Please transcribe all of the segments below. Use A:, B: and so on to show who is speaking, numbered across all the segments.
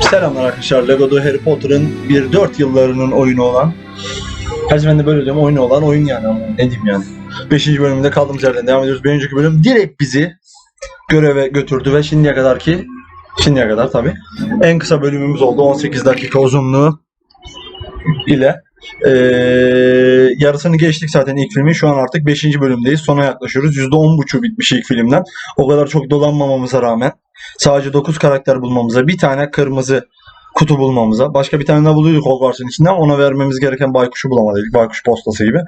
A: Selamlar arkadaşlar. Lego'da Harry Potter'ın bir 4 yıllarının oyunu olan her zaman da böyle diyorum oyunu olan oyun yani ama ne diyeyim yani. 5. bölümünde kaldığımız yerden devam ediyoruz. Bir önceki bölüm direkt bizi göreve götürdü ve şimdiye kadar ki şimdiye kadar tabi en kısa bölümümüz oldu. 18 dakika uzunluğu ile ee, yarısını geçtik zaten ilk filmin. Şu an artık 5. bölümdeyiz. Sona yaklaşıyoruz. %10.5'u bitmiş ilk filmden. O kadar çok dolanmamamıza rağmen sadece 9 karakter bulmamıza, bir tane kırmızı kutu bulmamıza, başka bir tane daha buluyorduk Hogwarts'ın içinden. Ona vermemiz gereken baykuşu bulamadık. Baykuş postası gibi.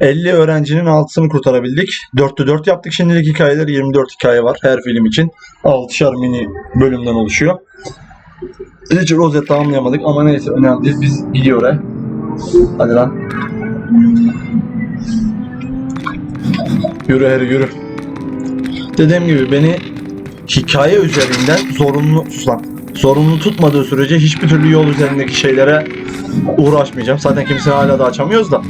A: 50 öğrencinin 6'sını kurtarabildik. 4'te 4 yaptık şimdilik hikayeler. 24 hikaye var her film için. 6'şar mini bölümden oluşuyor. Hiç rozet tamamlayamadık ama neyse önemli değil. Biz gidiyor oraya. Hadi lan. Yürü Harry yürü. Dediğim gibi beni hikaye üzerinden zorunlu lan. Zorunlu tutmadığı sürece hiçbir türlü yol üzerindeki şeylere uğraşmayacağım. Zaten kimse hala da açamıyoruz da.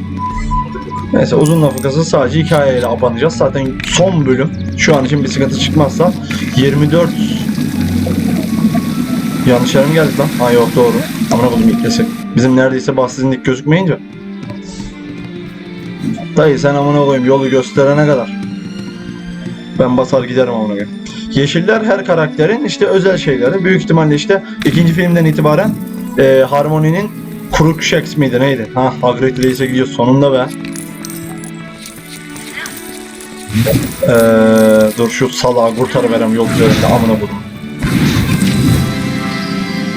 A: Neyse uzun lafı kısa sadece hikayeyle abanacağız. Zaten son bölüm şu an için bir sıkıntı çıkmazsa 24 Yanlış yere mi geldik lan? Ha yok doğru. Amına buldum ilk kesi. Bizim neredeyse bahtsızlık gözükmeyince. Dayı sen amına koyayım yolu gösterene kadar. Ben basar giderim amına koyayım. Yeşiller her karakterin işte özel şeyleri. Büyük ihtimalle işte ikinci filmden itibaren e, Harmony'nin Crookshanks miydi neydi? Ha Hagrid Reis'e gidiyor sonunda be. Ee, dur şu salağı kurtarıverem yol üzerinde amına koydum.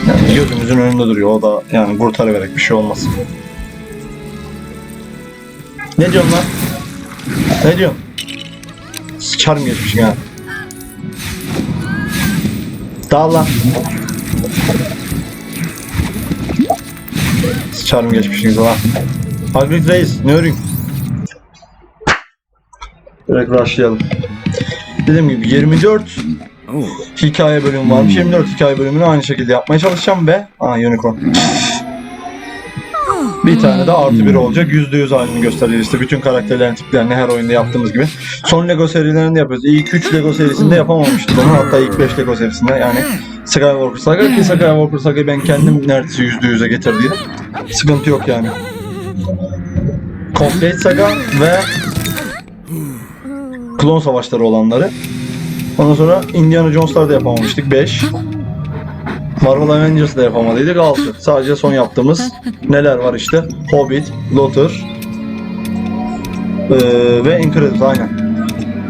A: Yani gözümüzün önünde duruyor. O da yani kurtarıverek bir şey olmaz. Ne diyorsun lan? Ne diyorsun? Sıçarım geçmişim ya. Dağıl lan. Sıçarım geçmişinize lan. Hagrid Reis ne öreyim? Direkt rushlayalım. Dediğim gibi 24 hikaye bölümü varmış. 24 hikaye bölümünü aynı şekilde yapmaya çalışacağım ve Aa unicorn. Bir tane de artı bir olacak. %100 halini göstereceğiz işte bütün karakterlerin tiplerini her oyunda yaptığımız gibi. Son Lego serilerinde yapıyoruz. İlk 3 Lego serisinde yapamamıştık onu. Hatta ilk 5 Lego serisinde yani Skywalker Saga ki Skywalker Saga'yı ben kendim neredeyse %100'e getirdiydim. Sıkıntı yok yani. Complete Saga ve Klon Savaşları olanları. Ondan sonra Indiana Jones'lar da yapamamıştık 5. Marvel Avengers'da yapamadıydık 6. Sadece son yaptığımız neler var işte? Hobbit, Lothar eee, ve Incredibles aynen.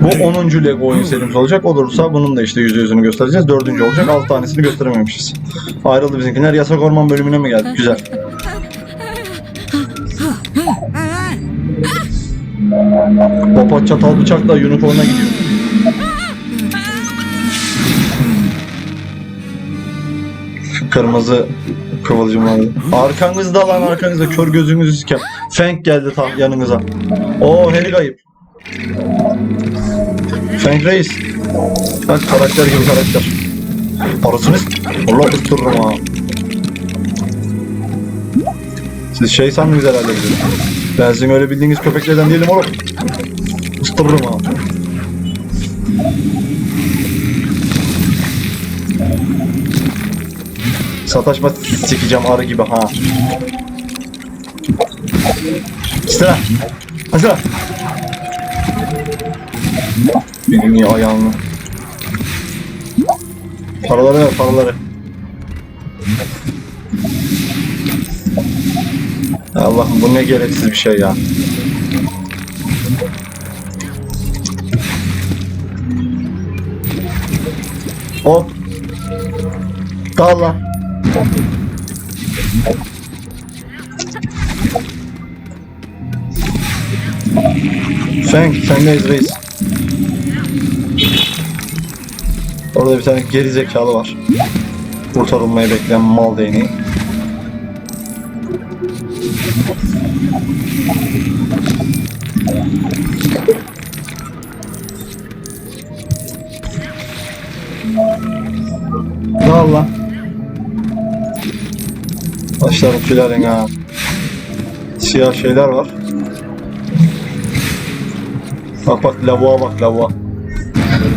A: Bu 10. Lego oyun serimiz olacak. Olursa bunun da işte %100'ünü göstereceğiz. 4. olacak. 6 tanesini gösterememişiz. Ayrıldı bizimkiler. Yasak Orman bölümüne mi geldik? Güzel. Popat çatal bıçakla unicorn'a gidiyor. Kırmızı kıvılcım vardı. Arkanızda lan arkanızda kör gözünüzü sikem. Fenk geldi tam yanınıza. Oo Harry kayıp. Fenk reis. Bak karakter gibi karakter. Parasını Allah ıstırırım ha. Siz şey sandınız herhalde bizi. Ben sizin öyle bildiğiniz köpeklerden değilim oğlum. Isırırım ha. Sataşma sikeceğim arı gibi ha. Sıra. Sıra. Benim iyi ayağını. Paraları ver paraları. Allah'ım bu ne gereksiz bir şey ya. Hop. Dal Feng, sendeyiz reis. Orada bir tane geri zekalı var. Kurtarılmayı bekleyen mal değneği. Başlarım filan ha. Siyah şeyler var. Bak bak lavuğa bak lavuğa.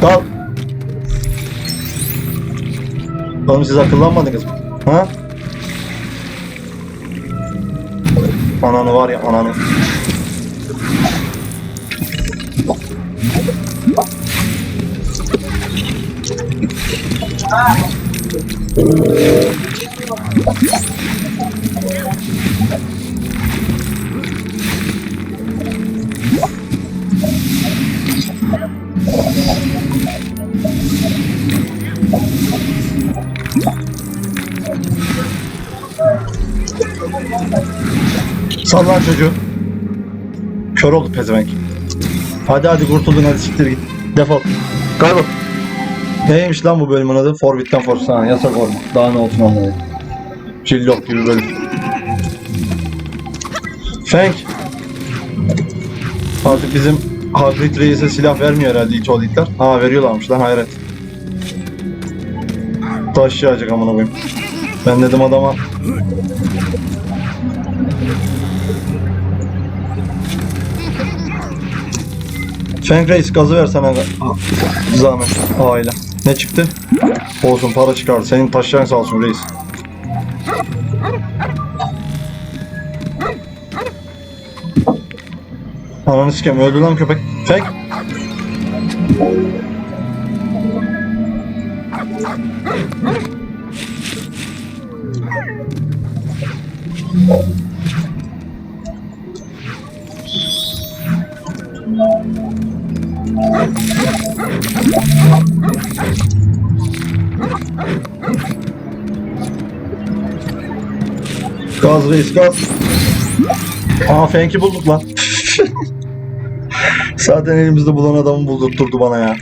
A: Dal. Oğlum siz akıllanmadınız mı? Ha? Ananı var ya ananı. Sal lan çocuğu. Kör oldu pezevenk. Hadi hadi kurtuldun hadi siktir git. Defol. Kaybol. Neymiş lan bu bölümün adı? Forbidden Force. Ha, yasak orman. Daha ne olsun anlayayım. Cillok gibi bölüm. Fang. Artık bizim Hagrid Reis'e silah vermiyor herhalde it olduklar. Ha veriyorlarmış lan hayret. Taş yağacak amına koyayım. Ben dedim adama Fenk Reis gazı ver sana Ah, zahmet aile. Ne çıktı? Olsun para çıkardı. Senin taşların sağ olsun reis. Ananı sikeyim öldü lan köpek. Fenk. Gaz reis gaz. Aa Fenk'i bulduk lan. Zaten elimizde bulan adamı buldurtturdu bana ya.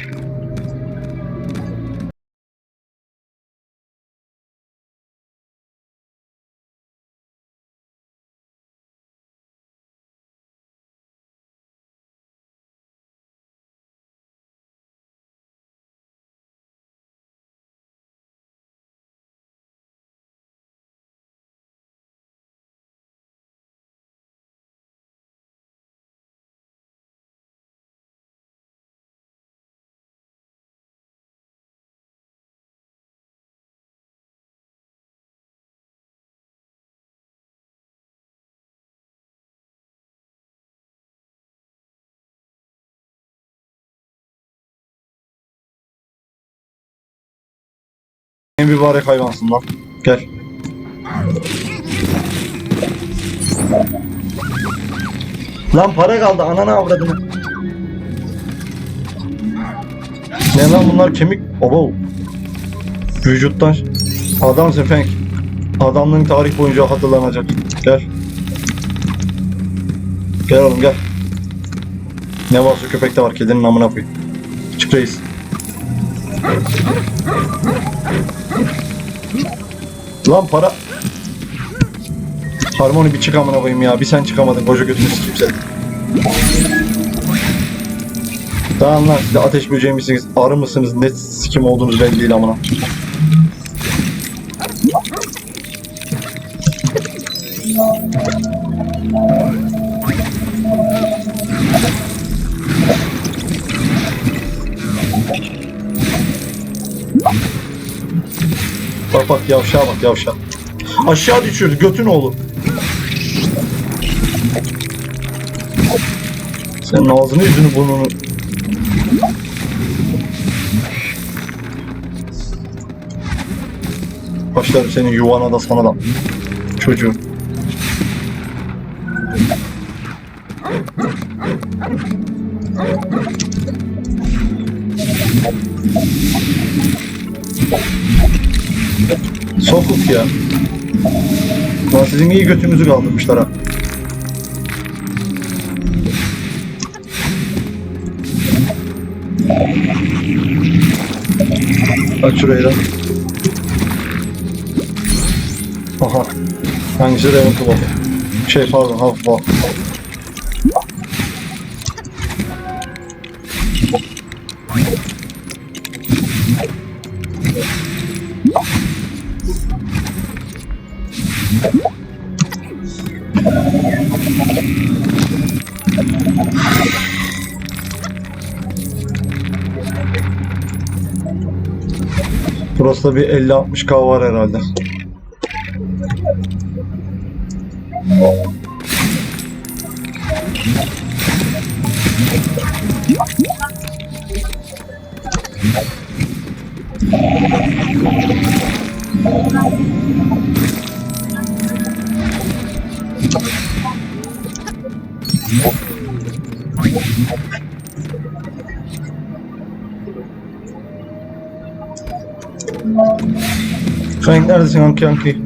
A: En mübarek hayvansın lan. Gel. Lan para kaldı anana avradını. Ne lan bunlar kemik? Obo. Vücuttan. Adamsın Fenk. Adamlığın tarih boyunca hatırlanacak. Gel. Gel oğlum gel. Ne varsa köpekte var kedinin amına koyayım. Çık reis. Lan para. Harmoni bir çık amına koyayım ya. Bir sen çıkamadın koca götünü seni. Tamam lan siz de ateş böceği misiniz? Arı mısınız? Ne sikim olduğunuz belli değil amına. Bak yavşağa bak yavşağa. Aşağı düşürdü götün oğlu. Senin ağzını yüzünü burnunu. Başlarım senin yuvana da sana da. Çocuğum. Ya. Lan sizin iyi götünüzü kaldırmışlar ha. Aç şurayı da. Aha. Hangisi Ravenclaw? Şey pardon Hufflepuff. Burası da bir 50-60k var herhalde. Frank neredesin Anki Anki?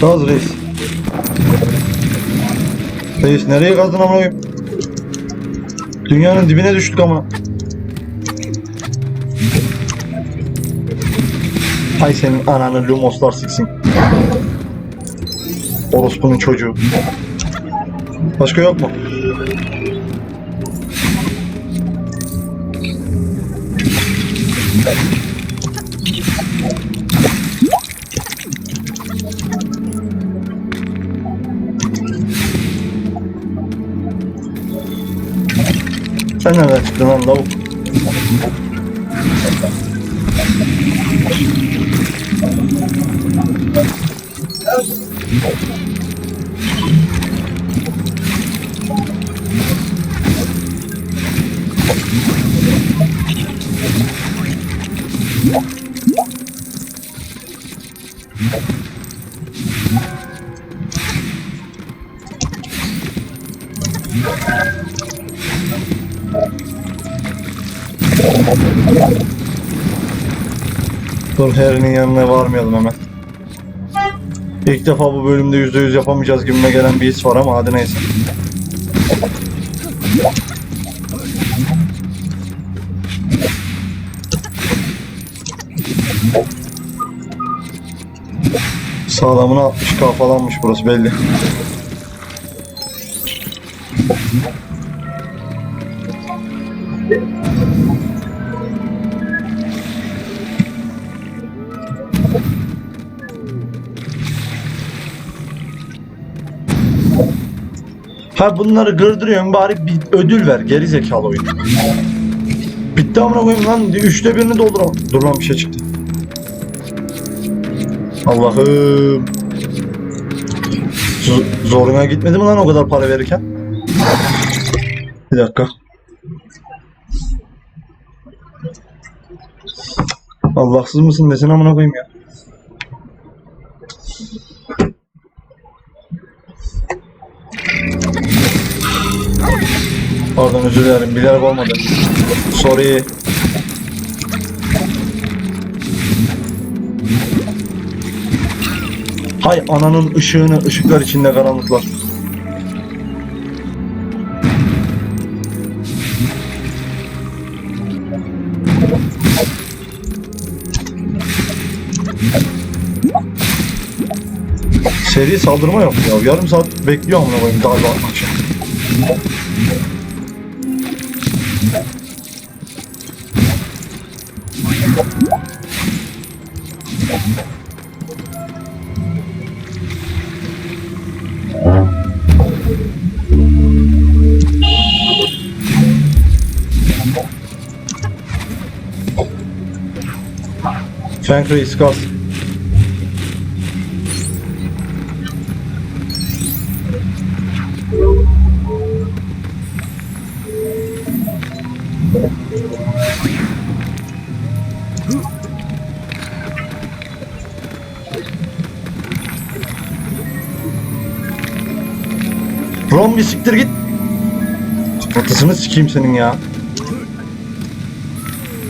A: Gaz reis. Reis nereye kazdın amına? Dünyanın dibine düştük ama. Hay senin ananı lumoslar siksin. Orospu'nun çocuğu. Başka yok mu? Sen nereden çıktın lan lavuk? Dur Harry'nin yanına varmayalım hemen. İlk defa bu bölümde %100 yapamayacağız gibime gelen bir his var ama hadi neyse. Sağlamına 60k falanmış burası belli. Ha bunları gırdırıyorsun bari bir ödül ver geri zekalı oyun. Bitti amına koyayım lan üçte birini dolduram. Dur lan bir şey çıktı. Allah'ım. Zoruna gitmedi mi lan o kadar para verirken? Bir dakika. Allahsız mısın desin amına koyayım ya. Pardon özür dilerim bilerek olmadı. Sorry. Hay ananın ışığını ışıklar içinde karanlıklar. Seri saldırma yok ya. Yarım saat bekliyor amına koyayım daha atmak için. Frank Reis gaz. Ron bir siktir git. Kafatasını sikeyim senin ya.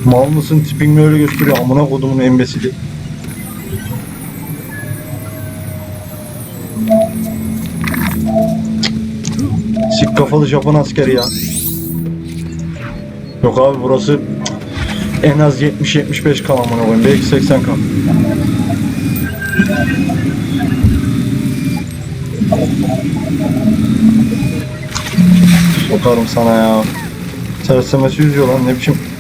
A: Mal mısın tipin mi öyle gösteriyor amına kodumun embesili. Sik kafalı Japon askeri ya. Yok abi burası en az 70-75 kan amına koyayım. Belki 80 kan. Sokarım sana ya. Sersemesi yüzüyor lan ne biçim.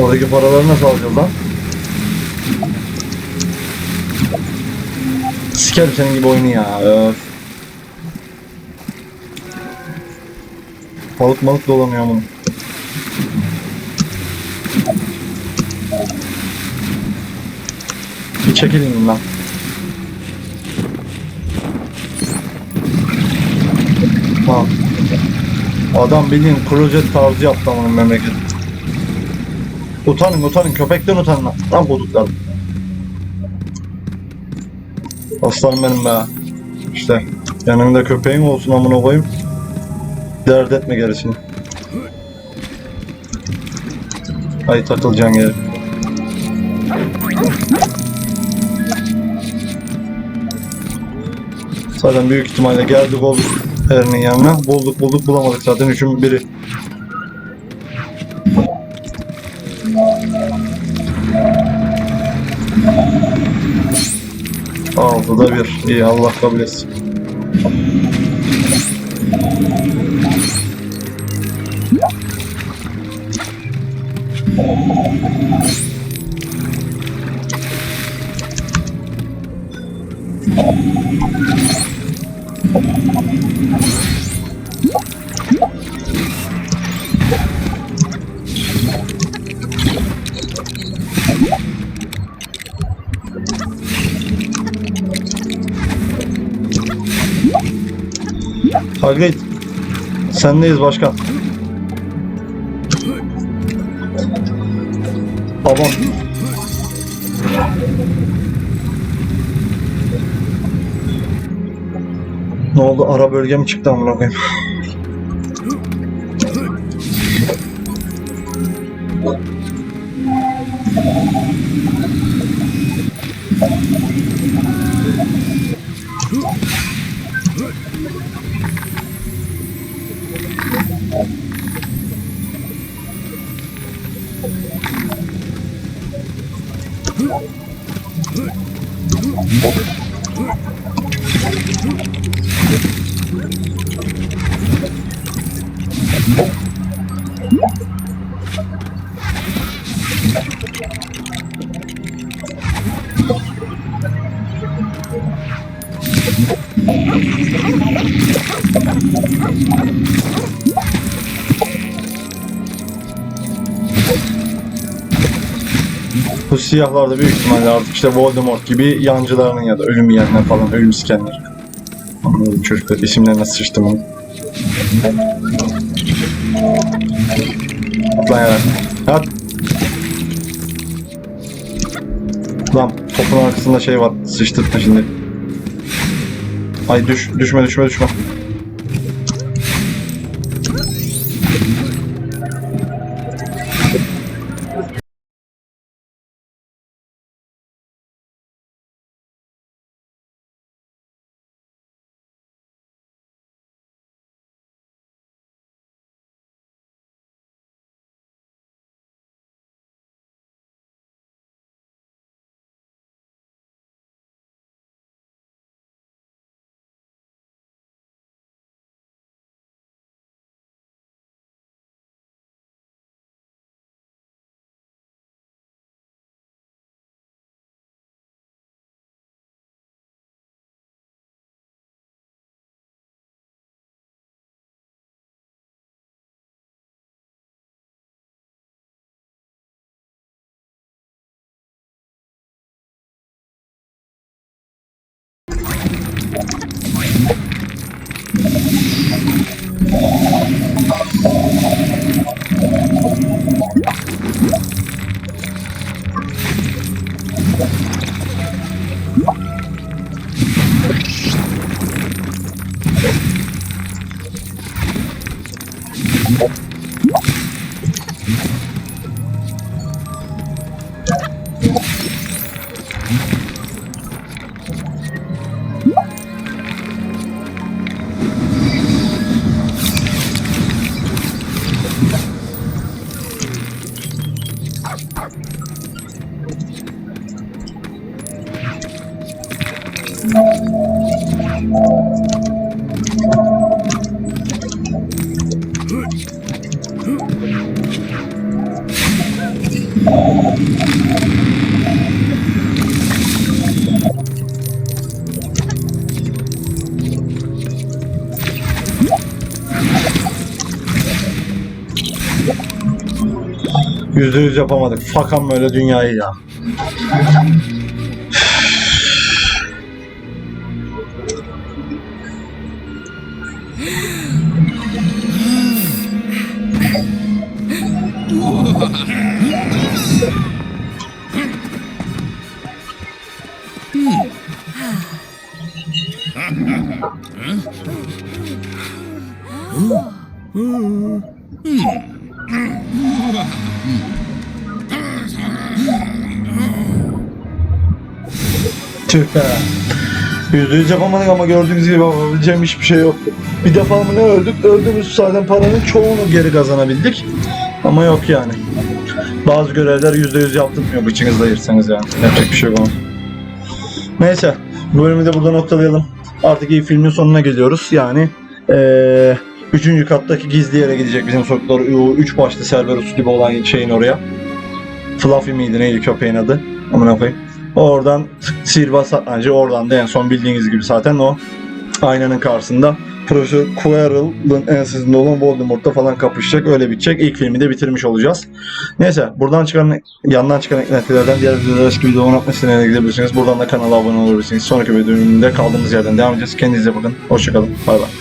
A: Oradaki paraları nasıl alacağız lan? Sikerim senin gibi oyunu ya. Öf. Balık balık dolanıyor bunun. Çekilin lan. Ha. Adam bildiğin klozet tarzı yaptı amanın memleket. Utanın utanın köpekten utanın lan. Lan koduklar. Aslanım benim be. İşte yanında köpeğin olsun amına koyayım. Dert etme gerisini. Ay takılacaksın yere. Zaten büyük ihtimalle geldik olduk Erinin yanına. Bulduk bulduk bulamadık zaten üçün biri. Altıda bir. İyi Allah kabul etsin. Hagrid. Sendeyiz başkan. Babam. Ne oldu? Ara bölge mi çıktı amına koyayım? Bu siyahlar da büyük ihtimalle artık işte Voldemort gibi yancılarının ya da ölüm yiyenler falan, ölüm sikenler. Anladım çocuklar isimlerine sıçtım onu. Lan ya. At. Lan topun arkasında şey var. Sıçtırtma şimdi. Ay düş, düşme düşme düşme. Yüzde yüz yapamadık. Fakam böyle dünyayı ya. Tüh be. Yüzde yüz yapamadık ama gördüğünüz gibi yapabileceğim hiçbir şey yoktu. Bir defa mı ne öldük? Öldüğümüz zaten paranın çoğunu geri kazanabildik. Ama yok yani. Bazı görevler yüzde yüz yaptırmıyor bıçınızla ayırsanız yani. Yapacak bir şey yok ama. Neyse. Bu bölümü de burada noktalayalım. Artık iyi filmin sonuna geliyoruz. Yani eee Üçüncü kattaki gizli yere gidecek bizim sokaklar. Üç başlı Cerberus gibi olan şeyin oraya. Fluffy miydi neydi köpeğin adı? Amına koyayım. Oradan sihirbaz satrancı oradan da en son bildiğiniz gibi zaten o aynanın karşısında Profesör Quirrell'ın ensesinde olan Voldemort'la falan kapışacak. Öyle bitecek. İlk filmi de bitirmiş olacağız. Neyse buradan çıkan yandan çıkan eklentilerden diğer videolara eski video unutma sitelerine gidebilirsiniz. Buradan da kanala abone olabilirsiniz. Sonraki bölümünde kaldığımız yerden devam edeceğiz. Kendinize bakın. Hoşçakalın. Bay bay.